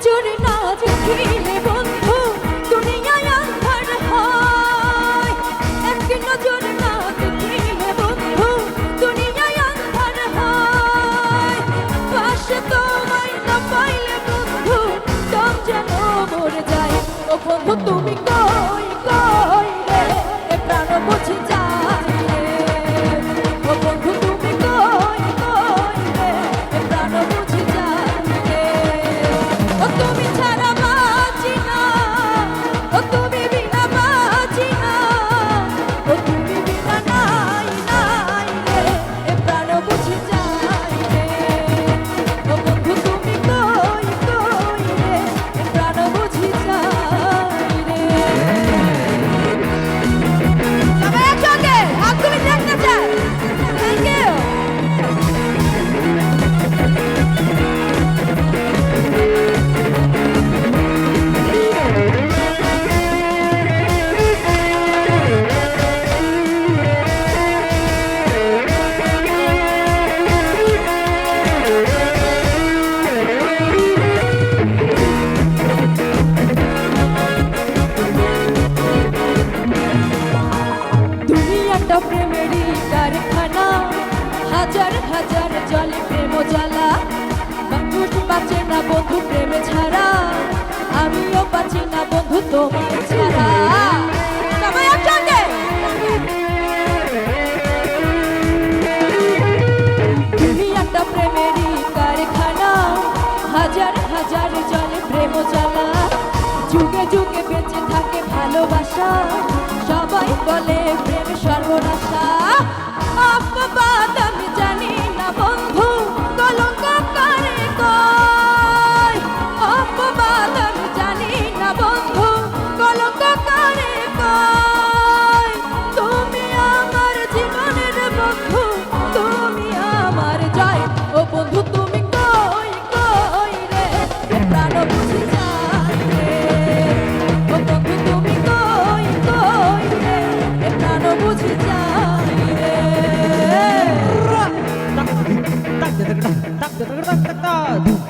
নজর না দেখিলে প্রেমেরই কারখানা। হাজার হাজার জলে প্রেম জ্বালা। মানুষ বাঁচে না বন্ধু প্রেমে ছাড়া। আমিও বাঁচি না বন্ধু তোমার ছাড়া। প্রেমেরই কারখানা। হাজার হাজার জলে প্রেম জ্বালা। যুগে যুগে বেঁচে থাকে ভালোবাসা। সবাই বলে প্রেম সর্বনাশা।